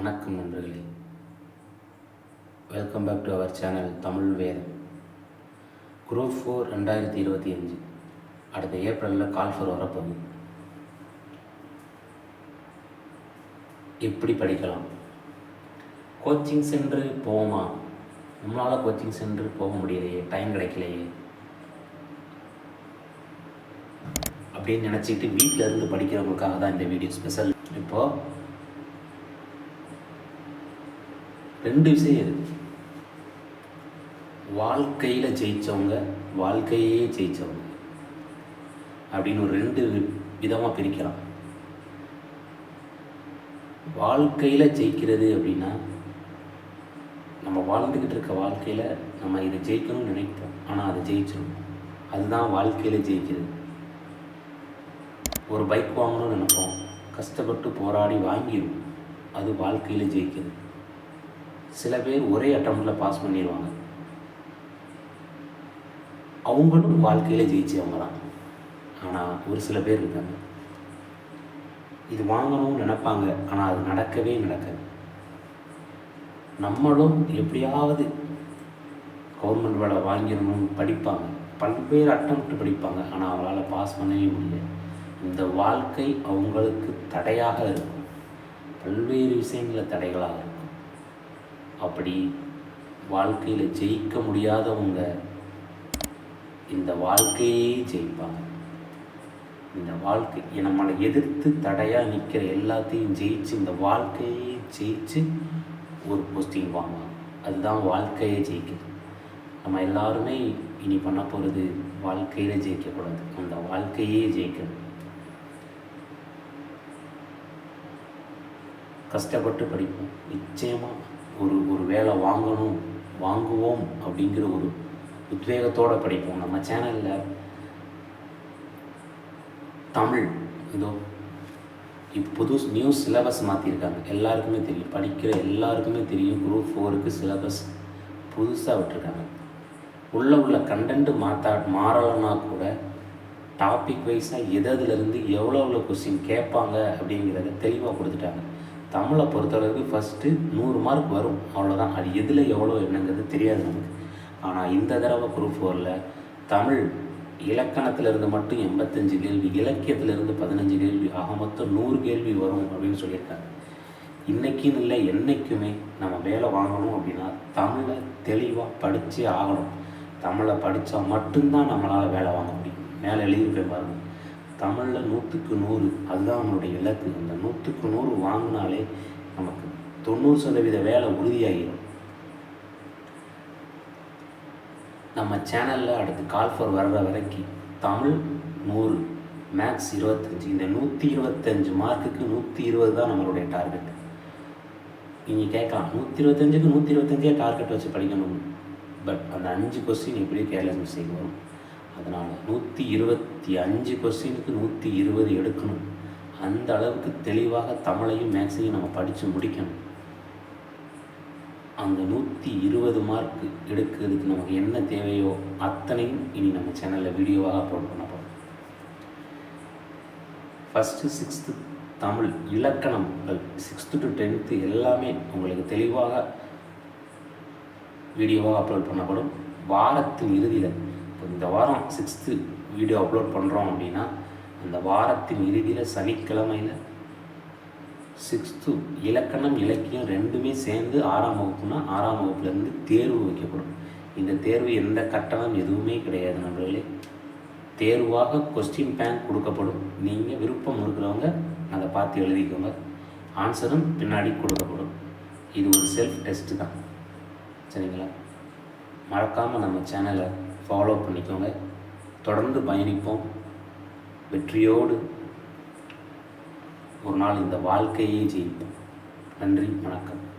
வணக்கம் நண்பர்களே. Welcome back to our channel Tamil Vedam group four ரெண்டாயிரத்தி இருபத்தி அஞ்சு. அடுத்த ஏப்ரலில் கால் ஃபோர் வரப்போகுது. எப்படி படிக்கலாம்? கோச்சிங் சென்று போவோமா? நம்மளால் கோச்சிங் சென்டர் போக முடியலையே டைம் கிடைக்கலையே. அப்படின்னு நினச்சிட்டு வீட்டில் இருந்து படிக்கிறவங்களுக்காக தான் இந்த வீடியோ ஸ்பெஷல் இப்போது ரெண்டு விஷயம் இது வாழ்க்கையில் ஜெயித்தவங்க வாழ்க்கையே ஜெயித்தவங்க அப்படின்னு ஒரு ரெண்டு விதமாக பிரிக்கலாம். வாழ்க்கையில் ஜெயிக்கிறது அப்படின்னா நம்ம வாழ்ந்துக்கிட்டு இருக்க வாழ்க்கையில் நம்ம இதை ஜெயிக்கணும்னு நினைப்போம். ஆனால் அதை ஜெயிச்சிடும் அதுதான் வாழ்க்கையில் ஜெயிக்கிறது. ஒரு பைக் வாங்கணும்னு நினைப்போம். கஷ்டப்பட்டு போராடி வாங்கிடும் அது வாழ்க்கையில் ஜெயிக்கிறது. சில பேர் ஒரே அட்டம்ப்டில் பாஸ் பண்ணிடுவாங்க அவங்களும் வாழ்க்கையில் ஜெயிச்சவங்க தான் ஆனால் ஒரு சில பேர் இருக்காங்க. இது வாங்கணும்னு நினைப்பாங்க ஆனால் அது நடக்கவே நடக்காது. நம்மளும் எப்படியாவது கவர்மெண்ட் வேலை வாங்கிடணும்னு படிப்பாங்க. பல்வேறு அட்டம்ப்ட் படிப்பாங்க ஆனால் அவங்களால பாஸ் பண்ணவே முடியல. இந்த வாழ்க்கை அவங்களுக்கு தடையாக இருக்கும். பல்வேறு விஷயங்களில் தடைகளாக இருக்கும். அப்படி வாழ்க்கையில் ஜெயிக்க முடியாதவங்க இந்த வாழ்க்கையே ஜெயிப்பாங்க. இந்த வாழ்க்கை நம்மளை எதிர்த்து தடையாக நிற்கிற எல்லாத்தையும் ஜெயிச்சு இந்த வாழ்க்கையே ஜெயிச்சு ஒரு போஸ்டிங் வாங்குவாங்க அதுதான் வாழ்க்கையே ஜெயிக்குது. நம்ம எல்லாருமே இனி பண்ண போகிறது வாழ்க்கையில் ஜெயிக்கக்கூடாது. அந்த வாழ்க்கையே ஜெயிக்கணும். கஷ்டப்பட்டு படிப்போம். நிச்சயமாக ஒரு ஒரு வேலை வாங்கணும் வாங்குவோம் அப்படிங்கிற ஒரு உத்வேகத்தோடு படிப்போம். நம்ம சேனலில் தமிழ் இதோ இப்போ புது நியூ சிலபஸ் மாற்றிருக்காங்க எல்லாருக்குமே தெரியும். படிக்கிற எல்லாருக்குமே தெரியும். குரூப் ஃபோருக்கு சிலபஸ் புதுசாக விட்டுருக்காங்க. உள்ள உள்ள கண்டென்ட் மாற்றா மாறலைன்னா கூட டாபிக் வைஸாக எதிலிருந்து எவ்வளோ எவ்வளோ கொஸ்டின் கேட்பாங்க அப்படிங்கிறத தெளிவாக கொடுத்துட்டாங்க. தமிழை பொறுத்தளவுக்கு ஃபஸ்ட்டு நூறு மார்க் வரும். அவ்வளோதான் அது எதில் எவ்வளோ என்னங்கிறது தெரியாது நமக்கு. ஆனால் இந்த தடவை குரூப் ஃபோரில் தமிழ் இலக்கணத்திலிருந்து மட்டும் எண்பத்தஞ்சு கேள்வி இலக்கியத்திலிருந்து பதினஞ்சு கேள்வி ஆக மொத்தம் நூறு கேள்வி வரும் அப்படின்னு சொல்லியிருக்காங்க. இன்றைக்கின்னு இல்லை என்றைக்குமே நம்ம வேலை வாங்கணும் அப்படின்னா தமிழை தெளிவாக படித்தே ஆகணும். தமிழை படித்தா மட்டும்தான் நம்மளால் வேலை வாங்க முடியும். மேலே எழுதியிருப்பேன் பாருங்கள் தமிழில் நூற்றுக்கு நூறு அதுதான் அவனுடைய இலக்கு அந்த நூற்றுக்கு நூறு வாங்கினாலே நமக்கு தொண்ணூறு சதவீத வேலை உறுதியாகிடும் நம்ம சேனலில் அடுத்து கால் ஃபார் வர்ற வரைக்கும் தமிழ் நூறு மேக்ஸ் இருபத்தஞ்சி. இந்த நூற்றி இருபத்தஞ்சு மார்க்குக்கு நூற்றி இருபது தான் நம்மளுடைய டார்கெட் நீங்கள் கேட்கலாம். நூற்றி இருபத்தஞ்சுக்கு நூற்றி இருபத்தஞ்சே டார்கெட் வச்சு படிக்கணும். பட் அந்த அஞ்சு கொஸ்டின் எப்படியும் கேர்லெஸ் மிஸ்டேக் வரும். அதனால் நூற்றி இருபத்தி அஞ்சு கொஸ்டினுக்கு நூற்றி இருபது எடுக்கணும். அந்த அளவுக்கு தெளிவாக தமிழையும் மேக்ஸையும் நம்ம படித்து முடிக்கணும். அந்த நூற்றி இருபது மார்க் எடுக்கிறதுக்கு நமக்கு என்ன தேவையோ அத்தனையும் இனி நம்ம சேனலில் வீடியோவாக அப்லோட் பண்ண போகிறோம் ஃபஸ்ட்டு சிக்ஸ்த்து தமிழ் இலக்கணங்கள் சிக்ஸ்த்து டு டென்த்து எல்லாமே உங்களுக்கு தெளிவாக வீடியோவாக அப்லோட் பண்ணப்படும். வாரத்தின் இறுதியில் இப்போ இந்த வாரம் சிக்ஸ்த்து வீடியோ அப்லோட் பண்ணுறோம் அப்படின்னா அந்த வாரத்தின் இறுதியில் சனிக்கிழமையில் சிக்ஸ்த்து இலக்கணம் இலக்கியம் ரெண்டுமே சேர்ந்து ஆறாம் வகுப்புனா ஆறாம் வகுப்புலேருந்து தேர்வு வைக்கப்படும். இந்த தேர்வு எந்த கட்டணம் எதுவுமே கிடையாது நண்பர்களே. தேர்வாக கொஸ்டின் பேங்க் கொடுக்கப்படும். நீங்கள் விருப்பம் இருக்கிறவங்க அதை பார்த்து எழுதிக்கோங்க. ஆன்சரும் பின்னாடி கொடுக்கப்படும். இது ஒரு செல்ஃப் டெஸ்ட்டு தான். சரிங்களா? மறக்காமல் நம்ம சேனலை ஃபாலோ பண்ணிக்கோங்க. தொடர்ந்து பயணிப்போம். வெற்றியோடு ஒரு நாள் இந்த வாழ்க்கையே ஜெயிப்போம். நன்றி வணக்கம்.